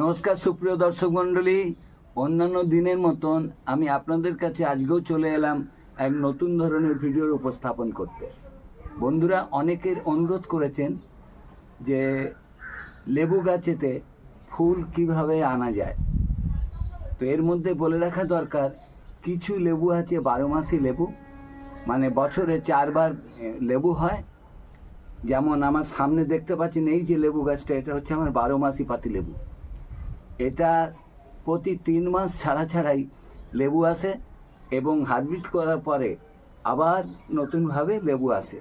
নমস্কার সুপ্রিয় দর্শক মণ্ডলী। অন্যান্য দিনের মতন আমি আপনাদের কাছে আজকেও চলে এলাম এক নতুন ধরনের ভিডিওর উপস্থাপন করতে। বন্ধুরা, অনেকের অনুরোধ করেছেন যে লেবু গাছেতে ফুল কীভাবে আনা যায়। তো এর মধ্যে বলে রাখা দরকার, কিছু লেবু আছে বারো মাসি লেবু মানে বছরে চারবার লেবু হয়। যেমন আমার সামনে দেখতে পাচ্ছেন এই যে লেবু গাছটা, এটা হচ্ছে আমার বারো মাসি পাতি লেবু। এটা প্রতি তিন মাস ছাড়া ছাড়াই লেবু আসে এবং হারভেস্ট করার পরে আবার নতুনভাবে লেবু আসে।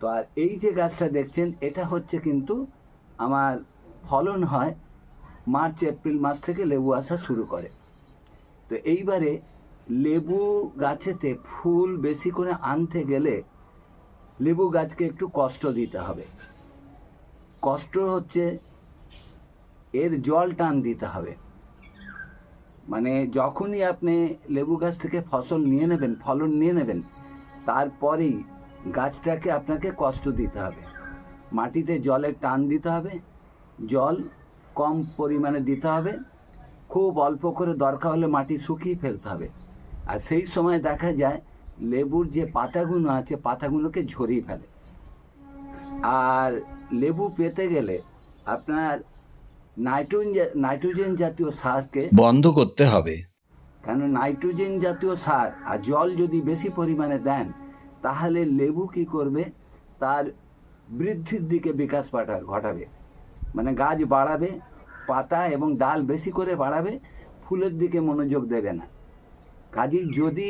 তো আর এই যে গাছটা দেখছেন, এটা হচ্ছে কিন্তু আমার ফলন হয় মার্চ, এপ্রিল মাস থেকে লেবু আসা শুরু করে। তো এইবারে লেবু গাছেতে ফুল বেশি করে আনতে গেলে লেবু গাছকে একটু কষ্ট দিতে হবে। কষ্ট হচ্ছে এর জল টান দিতে হবে। মানে যখনই আপনি লেবু গাছ থেকে ফসল নিয়ে নেবেন, ফলন নিয়ে নেবেন, তারপরেই গাছটাকে আপনাকে কষ্ট দিতে হবে। মাটিতে জলের টান দিতে হবে, জল কম পরিমাণে দিতে হবে, খুব অল্প করে দরকার হলে মাটি শুকিয়ে ফেলতে হবে। আর সেই সময় দেখা যায় লেবুর যে পাতাগুলো আছে, পাতাগুলোকে ঝরিয়ে ফেলে। আর লেবু পেতে গেলে আপনার নাইট্রোজেন নাইট্রোজেন জাতীয় সারকে বন্ধ করতে হবে। কেন নাইট্রোজেন জাতীয় সার আর জল যদি বেশি পরিমাণে দেন তাহলে লেবু কি করবে? তার বৃদ্ধির দিকে বিকাশ পাঠা ঘটাবে। মানে গাছ বাড়াবে পাতা এবং ডাল বেশি করে বাড়াবে ফুলের দিকে মনোযোগ দেবে না। কাজেই যদি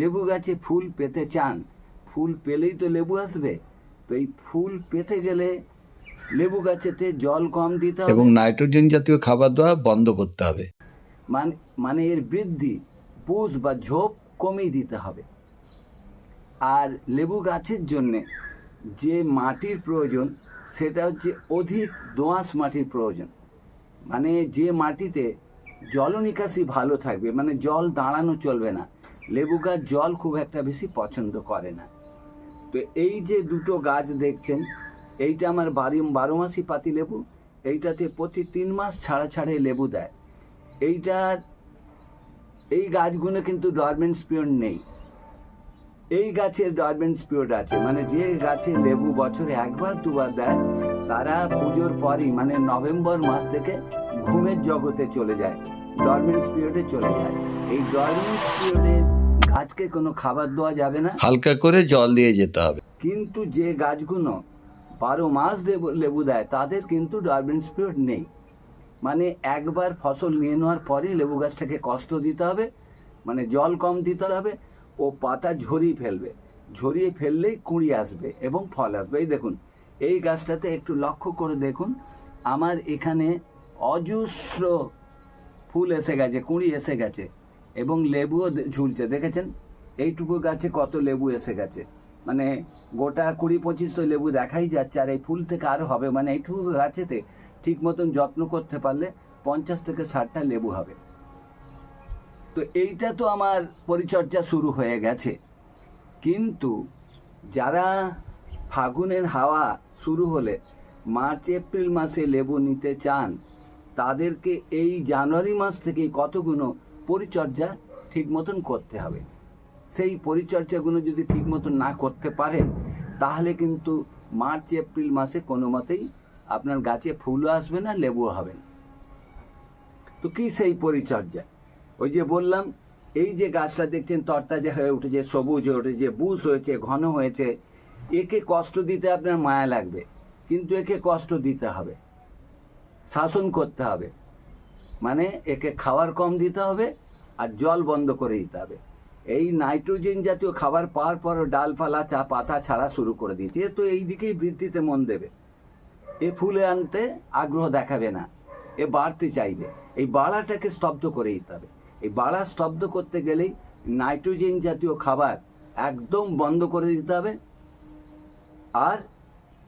লেবু গাছে ফুল পেতে চান ফুল পেলেই তো লেবু আসবে। তো এই ফুল পেতে গেলে লেবু গাছেতে জল কম দিতে হবে। এবং নাইট্রোজেন জাতীয় খাবার দেওয়া বন্ধ করতে হবে। মানে মানে এর বৃদ্ধি পুষ বা ঝোপ কমিয়ে দিতে হবে। আর লেবু গাছের জন্যে যে মাটির প্রয়োজন সেটা হচ্ছে অধিক দোআঁশ মাটির প্রয়োজন। মানে যে মাটিতে জল নিকাশি ভালো থাকবে মানে জল দাঁড়ানো চলবে না লেবু গাছ জল খুব একটা বেশি পছন্দ করে না। তো এই যে দুটো গাছ দেখছেন এইটা আমার বাড়ি বারো মাসি পাতি লেবু এইটাতে প্রতি তিন মাস ছাড়া ছাড়ে লেবু দেয়। এইটার এই গাছগুলো কিন্তু ডরমেন্ট স্পিরিয়ড নেই। এই গাছের ডরমেন্ট স্পিরিয়ড আছে মানে যে গাছে লেবু বছরে একবার দুবার দেয় তারা পুজোর পরই মানে নভেম্বর মাস থেকে ঘুমের জগতে চলে যায় ডরমেন্ট স্পিরিয়ডে চলে যায়। এই ডরমেন্ট স্পিরিয়ডে গাছকে কোনো খাবার দেওয়া যাবে না। হালকা করে জল দিয়ে যেতে হবে। কিন্তু যে গাছগুলো বারো মাস লেবু লেবু দেয়, তাদের কিন্তু ডরমেন্ট স্পিরিয়ড নেই। মানে একবার ফসল নিয়ে নেওয়ার পরেই লেবু গাছটাকে কষ্ট দিতে হবে মানে জল কম দিতে হবে, ও পাতা ঝরিয়ে ফেলবে। ঝরিয়ে ফেললেই কুঁড়ি আসবে এবং ফল আসবে। এই দেখুন, এই গাছটাতে একটু লক্ষ্য করে দেখুন, আমার এখানে অজস্র ফুল এসে গেছে, কুঁড়ি এসে গেছে এবং লেবুও ঝুলছে। দেখেছেন? এইটুকু গাছে কত লেবু এসে গেছে? মানে গোটা কুড়ি পঁচিশ তো লেবু দেখাই যাচ্ছে, আর এই ফুল থেকে আরও হবে মানে এইটুকু গাছেতে ঠিক মতন যত্ন করতে পারলে পঞ্চাশ থেকে ষাটটা লেবু হবে। তো এইটা তো আমার পরিচর্যা শুরু হয়ে গেছে। কিন্তু যারা ফাগুনের হাওয়া শুরু হলে মার্চ, এপ্রিল মাসে লেবু নিতে চান, তাদেরকে এই জানুয়ারি মাস থেকেই কতগুলো পরিচর্যা ঠিক মতন করতে হবে? সেই পরিচর্যাগুলো যদি ঠিক মতন না করতে পারেন তাহলে কিন্তু মার্চ, এপ্রিল মাসে কোনো মতেই আপনার গাছে ফুলও আসবে না, লেবুও হবে না। তো কি সেই পরিচর্যা? ওই যে বললাম, এই যে গাছটা দেখছেন, তরতাজা হয়ে উঠেছে, সবুজ হয়ে উঠেছে, বুশ হয়েছে, ঘন হয়েছে, একে কষ্ট দিতে আপনার মায়া লাগবে, কিন্তু একে কষ্ট দিতে হবে, শাসন করতে হবে। মানে একে খাওয়ার কম দিতে হবে, আর জল বন্ধ করে দিতে হবে। এই নাইট্রোজেন জাতীয় খাবার পাওয়ার পর ডালপালা, চা, পাতা ছাড়া শুরু করে দিয়েছে। তো এই দিকেই বৃদ্ধিতে মন দেবে। এ ফুলে আনতে আগ্রহ দেখাবে না। এ বাড়তে চাইবে। এই বাড়াটাকে স্তব্ধ করে দিতে হবে। এই বাড়া স্তব্ধ করতে গেলেই নাইট্রোজেন জাতীয় খাবার একদম বন্ধ করে দিতে হবে। আর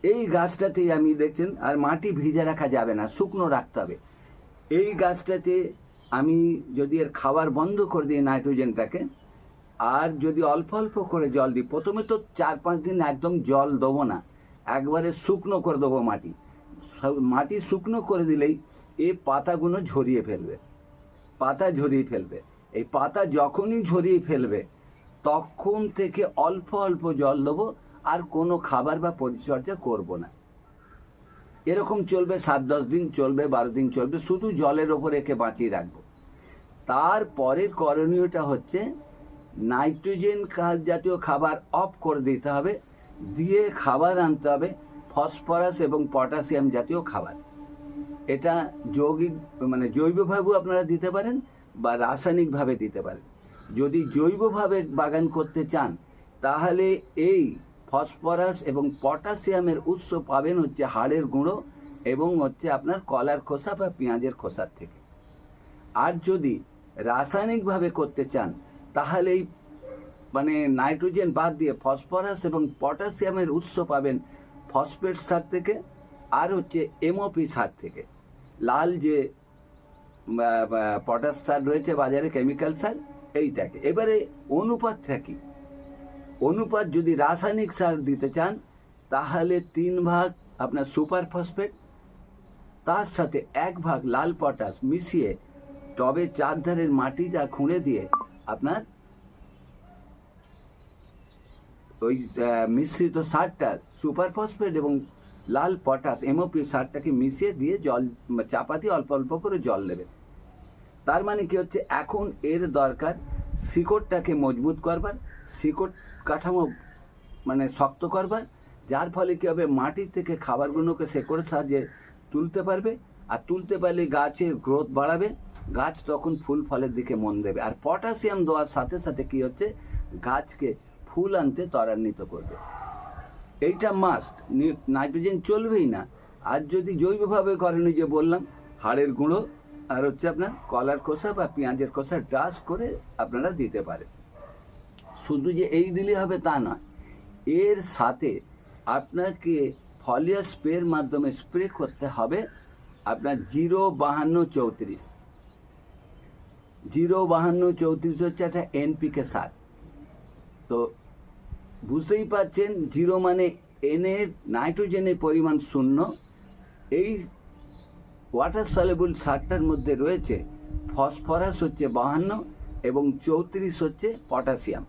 এই গাছটাতেই আমি দেখছেন, আর মাটি ভিজে রাখা যাবে না, শুকনো রাখতে হবে। এই গাছটাতে আমি যদি এর খাবার বন্ধ করে দিই নাইট্রোজেনটাকে আর যদি অল্প অল্প করে জল দিই, প্রথমে তো চার পাঁচ দিন একদম জল দেবো না, একবারে শুকনো করে দেবো মাটি। মাটি শুকনো করে দিলেই এ পাতাগুলো ঝরিয়ে ফেলবে, পাতা ঝরিয়ে ফেলবে। এই পাতা যখনই ঝরিয়ে ফেলবে, তখন থেকে অল্প অল্প জল দেবো আর কোনো খাবার বা পরিচর্যা করব না। এরকম চলবে, সাত দশ দিন চলবে, বারো দিন চলবে, শুধু জলের ওপর একে বাঁচিয়ে রাখব। তারপরের করণীয়টা হচ্ছে নাইট্রোজেন জাতীয় খাবার অফ করে দিতে হবে, দিয়ে খাবার আনতে হবে, ফসফরাস এবং পটাশিয়াম জাতীয় খাবার। এটা যৌগিক মানে জৈবভাবেও আপনারা দিতে পারেন বা রাসায়নিকভাবে দিতে পারেন। যদি জৈবভাবে বাগান করতে চান, তাহলে এই ফসফরাস এবং পটাশিয়ামের উৎস পাবেন হচ্ছে হাড়ের গুঁড়ো এবং হচ্ছে আপনার কলার খোসা বা পেঁয়াজের খোসার থেকে। আর যদি রাসায়নিকভাবে করতে চান তাহলে এই মানে নাইট্রোজেন বাদ দিয়ে ফসফরাস এবং পটাশিয়ামের উৎস পাবেন ফসফেট সার থেকে আর হচ্ছে এমওপি সার থেকে। লাল যে পটাশ সার রয়েছে, বাজারে কেমিক্যাল সার, এইটাকে। এবারে অনুপাতটা কি? অনুপাত যদি রাসায়নিক সার দিতে চান, তাহলে তিন ভাগ আপনার সুপার ফসফেট, তার সাথে এক ভাগ লাল পটাশ মিশিয়ে টবে চারধারের মাটি যা খুঁড়ে দিয়ে আপনার? ওই মিশ্রিত সারটা, সুপার ফসফেট এবং লাল পটাশ এমওপি সারটাকে মিশিয়ে দিয়ে জল চাপা দিয়ে অল্প অল্প করে জল দেবেন তার মানে কি হচ্ছে, এখন এর দরকার শিকড়টাকে মজবুত করবার, শিকড় কাঠামো মানে শক্ত করবার, যার ফলে কী হবে, মাটি থেকে খাবারগুলোকে শেকড়ের সাহায্যে তুলতে পারবে, আর তুলতে পারলে গাছের গ্রোথ বাড়াবে গাছ তখন ফুল ফলের দিকে মন দেবে। আর পটাশিয়াম দেওয়ার সাথে সাথে কি হচ্ছে? গাছকে ফুল আনতে ত্বরান্বিত করবে। এইটা মাস্ট নাইট্রোজেন চলবেই না। আর যদি জৈবভাবে করেন যে বললাম, হাড়ের গুঁড়ো আর হচ্ছে আপনার কলার খোসা বা পেঁয়াজের খোসা ডাস করে আপনারা দিতে পারেন। শুধু যে এই দিলে হবে তা নয়। এর সাথে আপনাকে ফলিয়া স্প্রের মাধ্যমে স্প্রে করতে হবে আপনার জিরো বাহান্ন চৌত্রিশ। জিরো বাহান্ন চৌত্রিশ হচ্ছে একটা এনপিকে সার তো বুঝতেই পারছেন, জিরো মানে এনের নাইট্রোজেনের পরিমাণ শূন্য। এই ওয়াটার সলেবল সারটার মধ্যে রয়েছে ফসফরাস হচ্ছে বাহান্ন এবং চৌত্রিশ হচ্ছে পটাশিয়াম।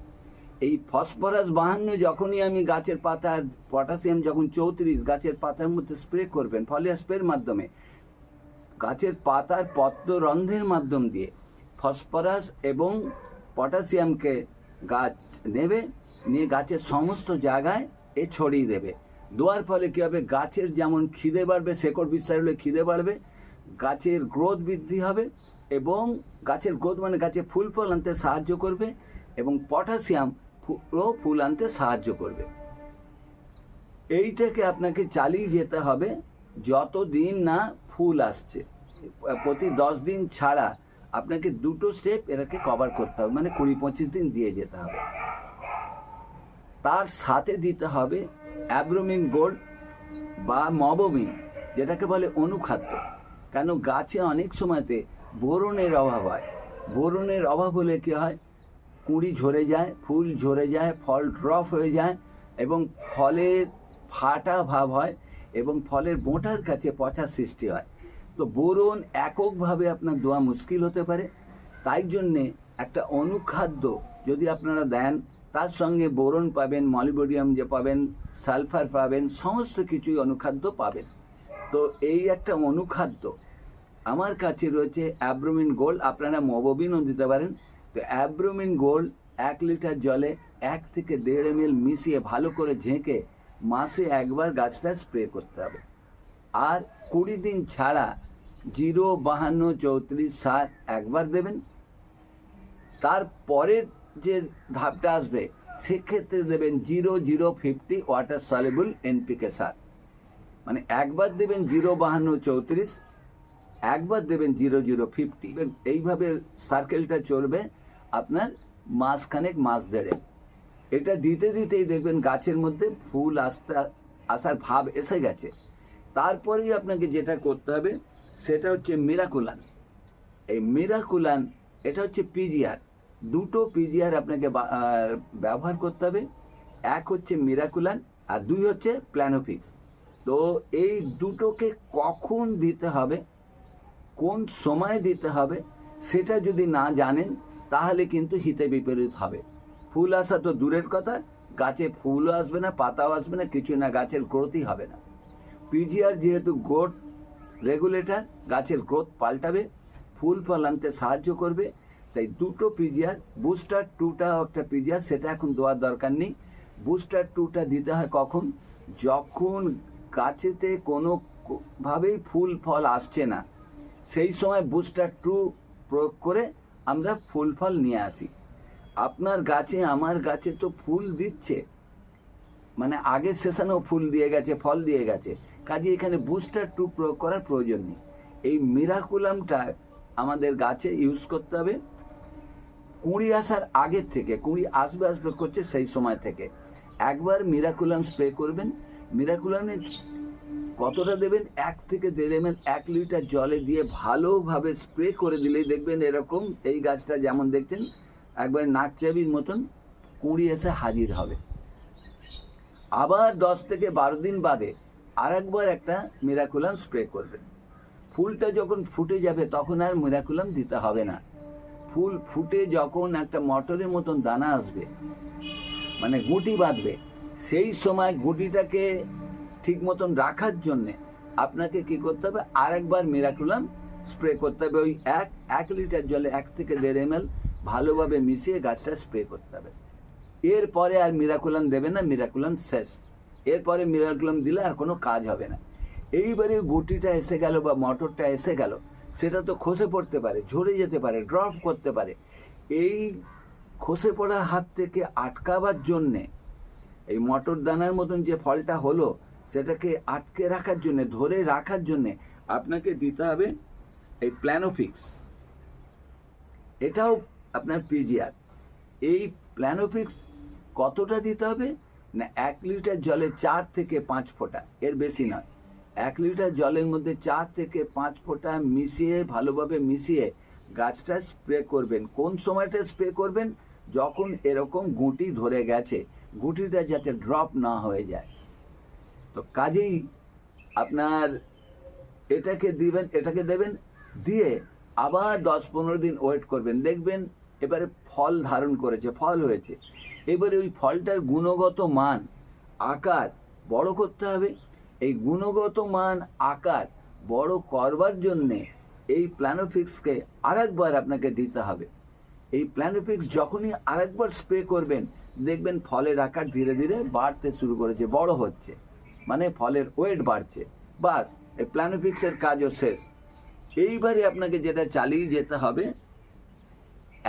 এই ফসফরাস বাহান্ন যখনই আমি গাছের পাতার পটাশিয়াম যখন চৌত্রিশ গাছের পাতার মধ্যে স্প্রে করবেন ফলিয়া স্প্রের মাধ্যমে, গাছের পাতার পত্ররন্ধ্রের মাধ্যম দিয়ে ফসফরাস এবং পটাশিয়ামকে গাছ নেবে, নিয়ে গাছের সমস্ত জায়গায় এ ছড়িয়ে দেবে। দেওয়ার ফলে কী হবে? গাছের যেমন খিদে বাড়বে, শেকড় বিস্তার হলে খিদে বাড়বে, গাছের গ্রোথ বৃদ্ধি হবে এবং গাছের গ্রোথ মানে গাছে ফুল ফল আনতে সাহায্য করবে এবং পটাশিয়াম ফুলও ফুল আনতে সাহায্য করবে। এইটাকে আপনাকে চালিয়ে যেতে হবে যত দিন না ফুল আসছে। প্রতি দশ দিন ছাড়া আপনাকে দুটো স্টেপ এটাকে কভার করতে হবে মানে কুড়ি পঁচিশ দিন দিয়ে যেতে হবে। তার সাথে দিতে হবে অ্যাব্রোমিন গোল্ড বা মবোমিন, যেটাকে বলে অনুখাদ্য। কেন গাছে অনেক সময়তে বোরনের অভাব হয়। বোরনের অভাব হলে কী হয়? কুঁড়ি ঝরে যায়, ফুল ঝরে যায়, ফল ড্রপ হয়ে যায় এবং ফলের ফাটা ভাব হয় এবং ফলের বোঁটার কাছে পচা সৃষ্টি হয়। তো বোরন এককভাবে আপনার দোয়া মুশকিল হতে পারে। তাই জন্যে একটা অনুখাদ্য যদি আপনারা দেন, তার সঙ্গে বোরন পাবেন মলিবোডিয়াম যে পাবেন, সালফার পাবেন, সমস্ত কিছুই অনুখাদ্য পাবেন। তো এই একটা অনুখাদ্য আমার কাছে রয়েছে অ্যাব্রোমিন গোল্ড। আপনারা মবোবিনও দিতে পারেন। তো অ্যাব্রোমিন গোল্ড এক লিটার জলে এক থেকে দেড় এম মিশিয়ে ভালো করে ঝেঁকে মাসে একবার গাছটা স্প্রে করতে হবে। আর কুড়ি দিন ছাড়া জিরো বাহান্ন চৌত্রিশ সাত একবার দেবেন। তারপরের যে ধাপটা আসবে, সেক্ষেত্রে দেবেন zero zero fifty water soluble NPK সার মানে একবার দেবেন জিরো বাহান্ন চৌত্রিশ, একবার দেবেন জিরো জিরো ফিফটি। এইভাবে সার্কেলটা চলবে আপনার মাসখানেক, মাস দেড়ে এটা দিতে দিতেই দেখবেন গাছের মধ্যে ফুল আসতে, আসার ভাব এসে গেছে। তারপরেই আপনাকে যেটা করতে হবে সেটা হচ্ছে মিরাকুলান এই মিরাকুলান এটা হচ্ছে পিজিআর দুটো পিজিআর আপনাকে ব্যবহার করতে হবে। এক হচ্ছে মিরাকুলান আর দুই হচ্ছে প্ল্যানোফিক্স তো এই দুটোকে কখন দিতে হবে, কোন সময় দিতে হবে, সেটা যদি না জানেন, তাহলে কিন্তু হিতে বিপরীত হবে। ফুল আসা তো দূরের কথা, গাছে ফুলও আসবে না, পাতাও আসবে না, কিছু না, গাছের গ্রোথই হবে না। পিজিআর যেহেতু গ্রোথ রেগুলেটর গাছের গ্রোথ পাল্টাবে, ফুল ফল আনতে সাহায্য করবে, তাই দুটো পিজিআর বুস্টার টুটা একটা পিজিআর সেটা এখন দেওয়ার দরকার নেই। বুস্টার টুটা দিতে হয় কখন? যখন গাছেতে কোনো কো- ভাবেই ফুল ফল আসছে না, সেই সময় বুস্টার টু প্রয়োগ করে আমরা ফুল ফল নিয়ে আসি। আপনার গাছে, আমার গাছে তো ফুল দিচ্ছে মানে আগের সেশানেও ফুল দিয়ে গেছে, ফল দিয়ে গেছে। কাজে এখানে বুস্টার টু প্রয়োগ করার প্রয়োজন নেই। এই মিরাকুলামটা আমাদের গাছে ইউজ করতে হবে। কুঁড়ি আসার আগের থেকে, কুঁড়ি আসবে আসবে করছে সেই সময় থেকে। একবার মিরাকুলাম স্প্রে করবেন। মিরাকুলামে কতটা দেবেন? এক থেকে দেড় এম এক লিটার জলে দিয়ে ভালোভাবে স্প্রে করে দিলেই দেখবেন এরকম এই গাছটা যেমন দেখছেন, একবার নাক চাবির মতন কুঁড়ি এসে হাজির হবে। আবার দশ থেকে বারো দিন বাদে আরেকবার একটা মিরাকুলাম স্প্রে করবেন ফুলটা যখন ফুটে যাবে, তখন আর মিরাকুলাম দিতে হবে না। ফুল ফুটে যখন একটা মটরের মতন দানা আসবে মানে গুটি বাঁধবে, সেই সময় গুটিটাকে ঠিক মতন রাখার জন্যে আপনাকে কি করতে হবে? আরেকবার মিরাকুলাম স্প্রে করতে হবে। ওই এক এক লিটার জলে এক থেকে দেড় এম ভালোভাবে মিশিয়ে গাছটা স্প্রে করতে হবে। এরপরে আর মিরাকুলাম দেবে না মিরাকুলাম শেষ। এরপরে মিরাকুলাম দিলে আর কোনো কাজ হবে না। এইবারে গুটিটা এসে গেল বা মটরটা এসে গেল, সেটা তো খসে পড়তে পারে, ঝরে যেতে পারে ড্রপ করতে পারে। এই খসে পড়া হাত থেকে আটকাবার জন্যে, এই মটর দানার মতন যে ফলটা হলো, সেটাকে আটকে রাখার জন্য, ধরে রাখার জন্য আপনাকে দিতে হবে এই প্ল্যানোফিক্স এটাও আপনার পিজিআর এই প্ল্যানোফিক্স কতটা দিতে হবে? না, এক লিটার জলে চার থেকে পাঁচ ফোঁটা, এর বেশি নয়। এক লিটার জলের মধ্যে চার থেকে পাঁচ ফোঁটা মিশিয়ে, ভালোভাবে মিশিয়ে গাছটা স্প্রে করবেন। কোন সময়টা স্প্রে করবেন? যখন এরকম গুটি ধরে গেছে, গুটিটা যাতে ড্রপ না হয়ে যায়। তো কাজেই আপনার এটাকে দিবেন, এটাকে দেবেন, দিয়ে আবার দশ পনেরো দিন ওয়েট করবেন। দেখবেন এবারে ফল ধারণ করেছে, ফল হয়েছে। এবারে ওই ফলটার গুণগত মান আকার বড় করতে হবে। এই গুণগত মান আকার বড় করবার জন্যে এই প্ল্যানোফিক্সকে আরেকবার আপনাকে দিতে হবে। এই প্ল্যানোফিক্স যখনই আরেকবার স্প্রে করবেন, দেখবেন ফলের আকার ধীরে ধীরে বাড়তে শুরু করেছে, বড় হচ্ছে। মানে ফলের ওয়েট বাড়ছে। বাস, এই প্ল্যানোফিক্সের কাজও শেষ। এইবারে আপনাকে যেটা চালিয়ে যেতে হবে,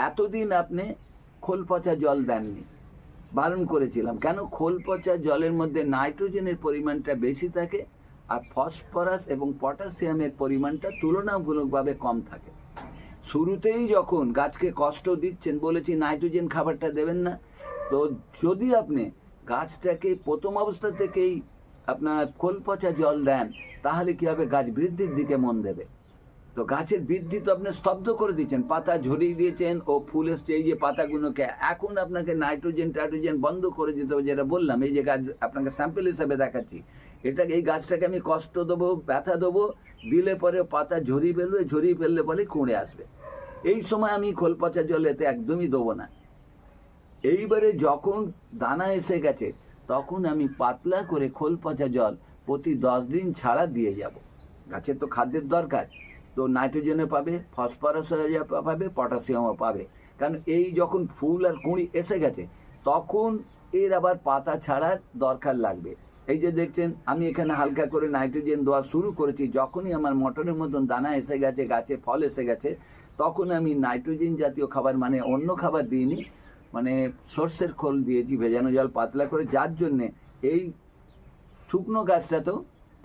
এতদিন আপনি খোল পচা জল দেননি। বারণ করেছিলাম। কেন খোল পচা জলের মধ্যে নাইট্রোজেনের পরিমাণটা বেশি থাকে আর ফসফরাস এবং পটাশিয়ামের পরিমাণটা তুলনামূলকভাবে কম থাকে। শুরুতেই যখন গাছকে কষ্ট দিচ্ছেন, বলেছি, নাইট্রোজেন খাবারটা দেবেন না। তো যদি আপনি গাছটাকে প্রথম অবস্থা থেকেই আপনার খোল পচা জল দেন, তাহলে কি হবে? গাছ বৃদ্ধির দিকে মন দেবে। তো গাছের বৃদ্ধি তো আপনি স্তব্ধ করে দিয়েছেন। পাতা ঝরিয়ে দিয়েছেন ও ফুল এসছে, এই যে পাতাগুলোকে এখন আপনাকে নাইট্রোজেন, টাইট্রোজেন বন্ধ করে দিতে হবে, যেটা বললাম, এই যে গাছ আপনাকে স্যাম্পেল হিসাবে দেখাচ্ছি। এটাকে এই গাছটাকে আমি কষ্ট দেবো, ব্যথা দেবো, দিলে পরে পাতা ঝরিয়ে ফেলবে, ঝরিয়ে ফেললে পরে কুঁড়ে আসবে। এই সময় আমি খোল পচা জল এতে একদমই দেবো না। এইবারে যখন দানা এসে গেছে, তখন আমি পাতলা করে খোল পচা জল প্রতি দশ দিন ছাড়া দিয়ে যাব। গাছের তো খাদ্যের দরকার। তো নাইট্রোজেনও পাবে ফসফরাস পাবে, পটাশিয়ামও পাবে। কারণ এই যখন ফুল আর কুঁড়ি এসে গেছে, তখন এর আবার পাতা ছাড়ার দরকার লাগবে। এই যে দেখছেন, আমি এখানে হালকা করে নাইট্রোজেন দেওয়া শুরু করেছি। যখনই আমার মটরের মতন দানা এসে গেছে, গাছে ফল এসে গেছে, তখন আমি নাইট্রোজেন জাতীয় খাবার মানে অন্য খাবার দিইনি মানে সর্ষের খোল দিয়েছি, ভেজানো জল পাতলা করে। যার জন্যে এই শুকনো গাছটা তো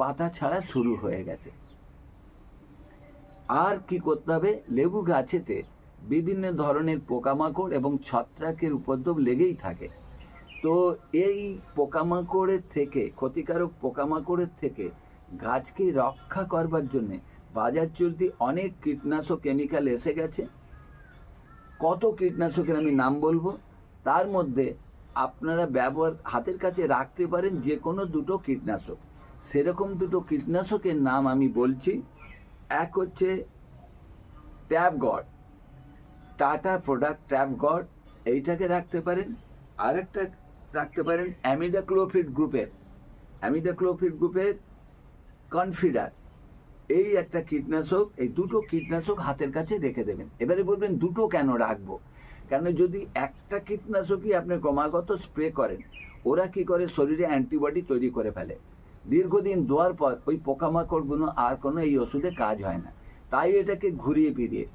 পাতা ছাড়া শুরু হয়ে গেছে। আর কি করতে হবে? লেবু গাছেতে বিভিন্ন ধরনের পোকামাকড় এবং ছত্রাকের উপদ্রব লেগেই থাকে। তো এই পোকামাকড়ের থেকে, ক্ষতিকারক পোকামাকড়ের থেকে গাছকে রক্ষা করবার জন্যে বাজার চলতি অনেক কীটনাশক কেমিক্যাল এসে গেছে। কত কীটনাশকের আমি নাম বলব? তার মধ্যে আপনারা ব্যবহার, হাতের কাছে রাখতে পারেন যে কোনো দুটো কীটনাশক। সেরকম দুটো কীটনাশকের নাম আমি বলছি। এক হচ্ছে Tafgor Tata product Tafgor এইটাকে রাখতে পারেন। আরেকটা রাখতে পারেন অ্যামিডাক্লোফিড গ্রুপের অ্যামিডাক্লোফিড গ্রুপের কনফিডার এই একটা কীটনাশক, এই দুটো কীটনাশক হাতের কাছে রেখে দেবেন। এবারে বলবেন, দুটো কেন রাখব? কেন যদি একটা কীটনাশকই আপনি ক্রমাগত স্প্রে করেন, ওরা কি করে? শরীরে অ্যান্টিবডি তৈরি করে ফেলে। দীর্ঘদিন দেওয়ার পর ওই পোকামাকড়গুলো আর কোনো এই ওষুধে কাজ হয় না। তাই এটাকে ঘুরিয়ে ফিরিয়ে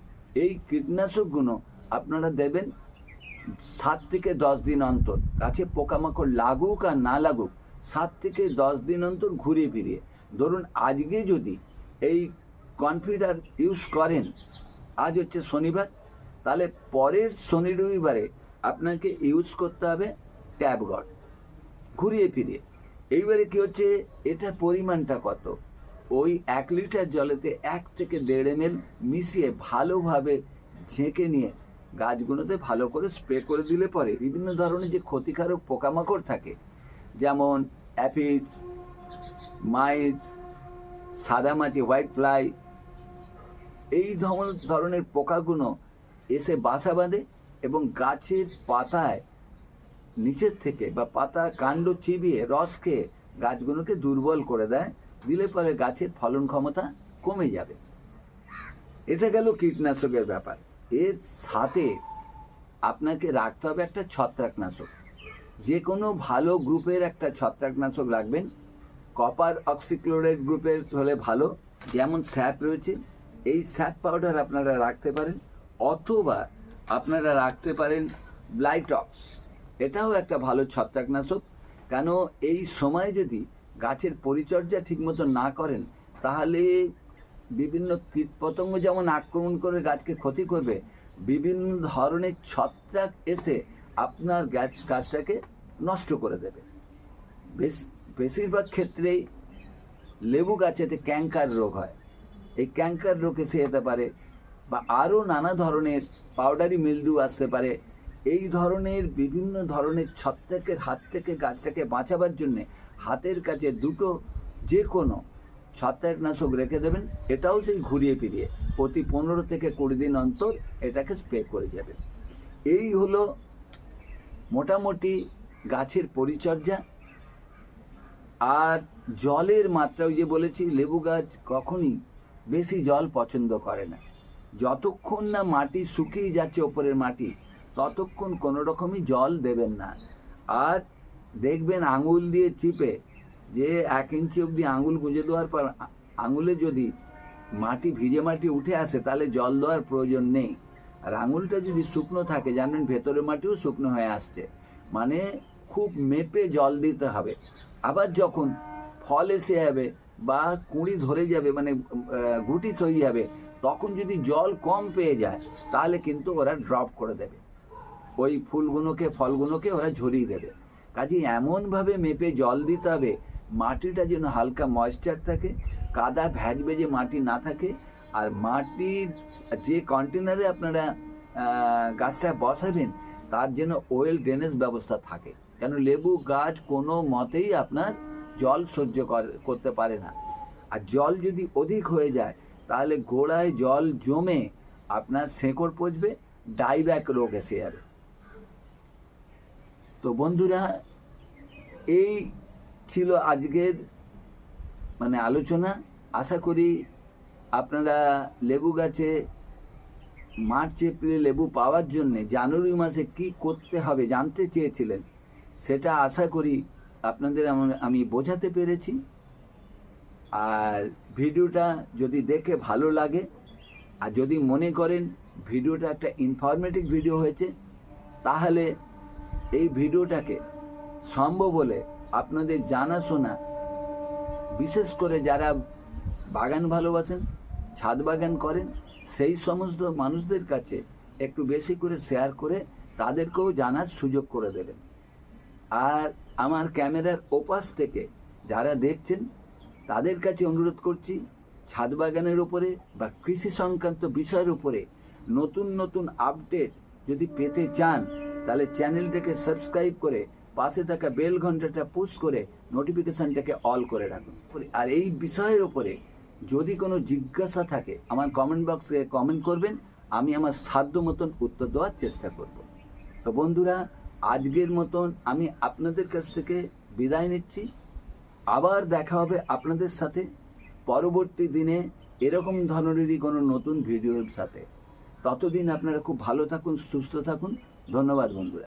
এই কীটনাশকগুলো আপনারা দেবেন সাত থেকে দশ দিন অন্তর। গাছে পোকামাকড় লাগুক আর না লাগুক, সাত থেকে দশ দিন অন্তর ঘুরিয়ে ফিরিয়ে। ধরুন আজকে যদি এই কনফিডার ইউজ করেন, আজ হচ্ছে শনিবার, তাহলে পরের শনি রবিবারে আপনাকে ইউজ করতে হবে ট্যাবগড। ঘুরিয়ে ফিরিয়ে। এইবারে কি হচ্ছে? এটার পরিমাণটা কত? ওই এক লিটার জলেতে এক থেকে দেড় এম মিশিয়ে ভালোভাবে ঝেঁকে নিয়ে গাছগুলোতে ভালো করে স্প্রে করে দিলে পরে বিভিন্ন ধরনের যে ক্ষতিকারক পোকামাকড় থাকে, যেমন অ্যাফিডস, মাইটস, সাদামাছি, হোয়াইট ফ্লাই, এই ধরন- ধরনের পোকাগুলো এসে বাসা বাঁধে এবং গাছের পাতায় নিচের থেকে বা পাতা কাণ্ড চিবিয়ে রস খেয়ে গাছগুলোকে দুর্বল করে দেয়, দিলে পরে গাছের ফলন ক্ষমতা কমে যাবে। এটা গেল কীটনাশকের ব্যাপার। এর সাথে আপনাকে রাখতে হবে একটা ছত্রাকনাশক। যে কোনো ভালো গ্রুপের একটা ছত্রাকনাশক রাখবেন। কপার অক্সিক্লোরাইড গ্রুপের হলে ভালো, যেমন স্যাপ রয়েছে। এই স্যাপ পাউডার আপনারা রাখতে পারেন, অথবা আপনারা রাখতে পারেন ব্লাইটক্স। এটাও একটা ভালো ছত্রাকনাশক। কেন এই সময় যদি গাছের পরিচর্যা ঠিকমতো না করেন, তাহলে বিভিন্ন কীটপতঙ্গ যেমন আক্রমণ করে গাছকে ক্ষতি করবে, বিভিন্ন ধরনের ছত্রাক এসে আপনার গাছ, গাছটাকে নষ্ট করে দেবে। বেশ, বেশিরভাগ ক্ষেত্রেই লেবু গাছেতে ক্যাঙ্কার রোগ হয়। এই ক্যাঙ্কার রোগ এসে যেতে পারে বা আরও নানা ধরনের পাউডারি মিলডু আসতে পারে। এই ধরনের বিভিন্ন ধরনের ছত্রাকের হাত থেকে গাছটাকে বাঁচাবার জন্যে হাতের কাছে দুটো যে কোনো ছত্রাকনাশক রেখে দেবেন, এটাও সেই ঘুরিয়ে ফিরিয়ে প্রতি পনেরো থেকে কুড়ি দিন অন্তর এটাকে স্প্রে করে যাবেন। এই হলো মোটামুটি গাছের পরিচর্যা। আর জলের মাত্রা, ওই যে বলেছি, লেবু গাছ কখনই বেশি জল পছন্দ করে না। যতক্ষণ না মাটি শুকিয়ে যাচ্ছে ওপরের মাটি ততক্ষণ কোনো রকমই জল দেবেন না। আর দেখবেন আঙুল দিয়ে চিপে যে এক ইঞ্চি অবধি আঙুল গুঁজে দেওয়ার পর আঙুলে যদি মাটি, ভিজে মাটি উঠে আসে, তাহলে জল দেওয়ার প্রয়োজন নেই। আর আঙুলটা যদি শুকনো থাকে জানবেন ভেতরে মাটিও শুকনো হয়ে আসছে। মানে খুব মেপে জল দিতে হবে। আবার যখন ফল এসে যাবে বা কুঁড়ি ধরে যাবে মানে গুটি সই যাবে তখন যদি জল কম পেয়ে যায়, তাহলে কিন্তু ওরা ড্রপ করে দেবে। ওই ফুলগুলোকে, ফলগুলোকে ওরা ঝরিয়ে দেবে। কাজে এমনভাবে মেপে জল দিতে হবে, মাটিটা যেন হালকা ময়েশ্চার থাকে, কাদা ভ্যাজ ভেজে মাটি না থাকে, আর মাটির যে কন্টেনারে আপনারা গাছটা বসাবেন, তার যেন ওয়েল ড্রেনেজ ব্যবস্থা থাকে। কেন লেবু গাছ কোনো মতেই আপনার জল সহ্য কর- করতে পারে না। আর জল যদি অধিক হয়ে যায়, তাহলে গোড়ায় জল জমে আপনার শেকড় পচবে ডাইব্যাক রোগ এসে যাবে। তো বন্ধুরা, এই ছিল আজকের মানে আলোচনা। আশা করি আপনারা লেবু গাছে মার্চ, এপ্রিলে লেবু পাওয়ার জন্যে জানুয়ারি মাসে কি করতে হবে জানতে চেয়েছিলেন, সেটা আশা করি আপনাদের আমি বোঝাতে পেরেছি। আর ভিডিওটা যদি দেখে ভালো লাগে, আর যদি মনে করেন ভিডিওটা একটা ইনফরমেটিভ ভিডিও হয়েছে, তাহলে এই ভিডিওটাকে সম্ভব হলে আপনাদের জানাশোনা, বিশেষ করে যারা বাগান ভালোবাসেন, ছাদ বাগান করেন, সেই সমস্ত মানুষদের কাছে একটু বেশি করে শেয়ার করে তাদেরকেও জানার সুযোগ করে দেবেন। আর আমার ক্যামেরার ওপাশ থেকে যারা দেখছেন, তাদের কাছে অনুরোধ করছি, ছাদ বাগানের উপরে বা কৃষি সংক্রান্ত বিষয়ের উপরে নতুন নতুন আপডেট যদি পেতে চান তাহলে চ্যানেলটাকে সাবস্ক্রাইব করে পাশে থাকা বেল ঘন্টাটা পুশ করে নোটিফিকেশানটাকে অল করে রাখুন। আর এই বিষয়ের ওপরে যদি কোনো জিজ্ঞাসা থাকে, আমার কমেন্ট বক্সে কমেন্ট করবেন, আমি আমার সাধ্য মতন উত্তর দেওয়ার চেষ্টা করব। তো বন্ধুরা, আজকের মতন আমি আপনাদের কাছ থেকে বিদায় নিচ্ছি। আবার দেখা হবে আপনাদের সাথে পরবর্তী দিনে এরকম ধরনেরই কোনো নতুন ভিডিওর সাথে। ততদিন আপনারা খুব ভালো থাকুন, সুস্থ থাকুন। ধন্যবাদ বন্ধুরা।